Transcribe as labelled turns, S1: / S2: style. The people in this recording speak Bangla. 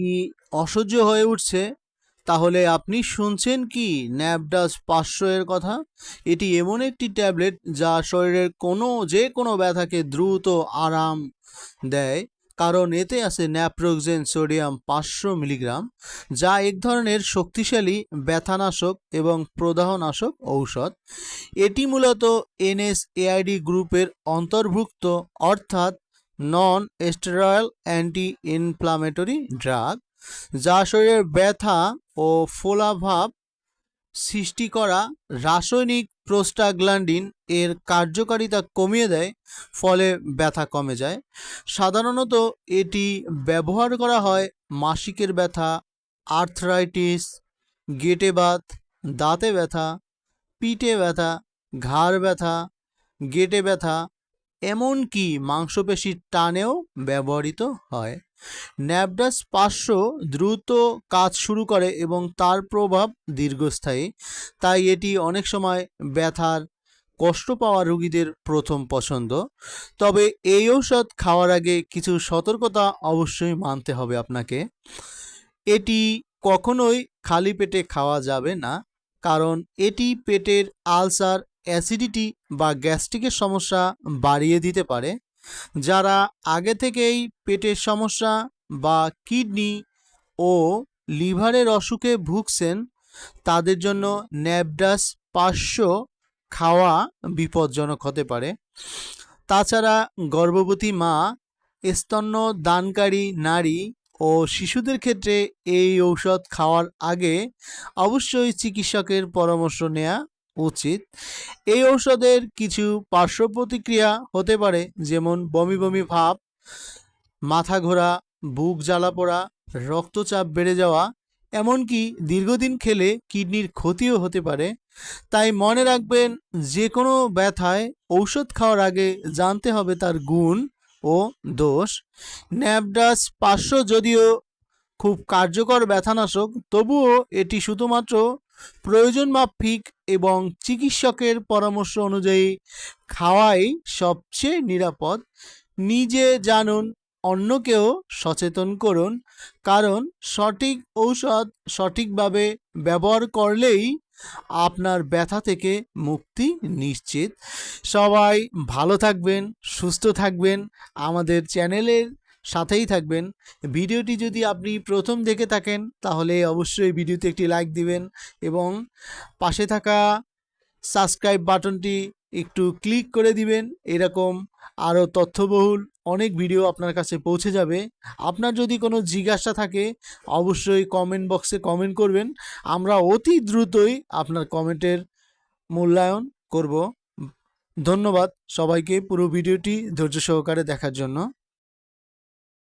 S1: কি অসহ্য হয়ে উঠছে? তাহলে আপনি শুনছেন কি ন্যাপডাস পাঁচশো এর কথা? এটি এমন একটি ট্যাবলেট যা শরীরের কোনো যে কোনো ব্যথাকে দ্রুত আরাম দেয়। কারণ এতে আছে ন্যাপ্রোক্সেন সোডিয়াম পাঁচশো মিলিগ্রাম, যা এক ধরনের শক্তিশালী ব্যথানাশক এবং প্রদাহনাশক ঔষধ। এটি মূলত এনএসএআইডি গ্রুপের অন্তর্ভুক্ত, অর্থাৎ non steroidal anti inflammatory drug যা শরীরের ব্যথা ও ফোলাভাব সৃষ্টি করা রাসায়নিক প্রোস্টাগ্ল্যান্ডিন এর কার্যকারিতা কমিয়ে দেয়, ফলে ব্যথা কমে যায়। সাধারণত এটি ব্যবহার করা হয় মাসিকের ব্যথা, আর্থরাইটিস, গেটে বাত, দাঁতে ব্যথা, পিঠে ব্যথা, ঘাড় ব্যথা, গেটে ব্যথা এমনকি মাংসপেশির টানেও ব্যবহৃত হয়। ন্যাপডাস পাঁচশো দ্রুত কাজ শুরু করে এবং তার প্রভাব দীর্ঘস্থায়ী, তাই এটি অনেক সময় ব্যথার, কষ্ট পাওয়া রোগীদের প্রথম পছন্দ। তবে এই ঔষধ খাওয়ার আগে কিছু সতর্কতা অবশ্যই মানতে হবে আপনাকে। এটি কখনোই খালি পেটে খাওয়া যাবে না, কারণ এটি পেটের আলসার অ্যাসিডিটি বা গ্যাস্ট্রিকের সমস্যা বাড়িয়ে দিতে পারে, যারা আগে থেকেই পেটের সমস্যা বা কিডনি ও লিভারের অসুখে ভুগছেন, তাদের জন্য ন্যাপডাস পাঁচশো খাওয়া বিপজ্জনক হতে পারে। তাছাড়া গর্ভবতী মা স্তন্য দানকারী নারী ও শিশুদের ক্ষেত্রে এই ঔষধ খাওয়ার আগে অবশ্যই চিকিৎসকের পরামর্শ নেওয়া উচিত। এই ঔষধের কিছু পার্শ্ব প্রতিক্রিয়া হতে পারে, যেমন বমি বমি ভাব, মাথা ঘোরা, বুক জ্বালা পোড়া, রক্তচাপ বেড়ে যাওয়া, এমনকি দীর্ঘদিন খেলে কিডনির ক্ষতিও হতে পারে। তাই মনে রাখবেন যে কোনো ব্যথায় ঔষধ খাওয়ার আগে জানতে হবে তার গুণ ও দোষ। ন্যাপডাস পাঁচশো যদিও খুব কার্যকর ব্যথানাশক, তবুও এটি শুধুমাত্র প্রয়োজন মাফিক এবং চিকিৎসকের পরামর্শ অনুযায়ী খাওয়াই সবচেয়ে নিরাপদ। নিজে জানুন, অন্যকেও সচেতন করুন, কারণ সঠিক ঔষধ সঠিকভাবে ব্যবহার করলেই আপনার ব্যথা থেকে মুক্তি নিশ্চিত। সবাই ভালো থাকবেন, সুস্থ থাকবেন। আমাদের চ্যানেলের সাথেই থাকবেন। ভিডিওটি যদি আপনি প্রথম দেখে থাকেন, তাহলে অবশ্যই ভিডিওতে একটি লাইক দিবেন এবং পাশে থাকা সাবস্ক্রাইব বাটনটি একটু ক্লিক করে দিবেন। এরকম আরও তথ্যবহুল অনেক ভিডিও আপনার কাছে পৌঁছে যাবে। আপনার যদি কোনো জিজ্ঞাসা থাকে, অবশ্যই কমেন্ট বক্সে কমেন্ট করবেন। আমরা অতি দ্রুতই আপনার কমেন্টের মূল্যায়ন করব। ধন্যবাদ সবাইকে পুরো ভিডিওটি ধৈর্য সহকারে দেখার জন্য।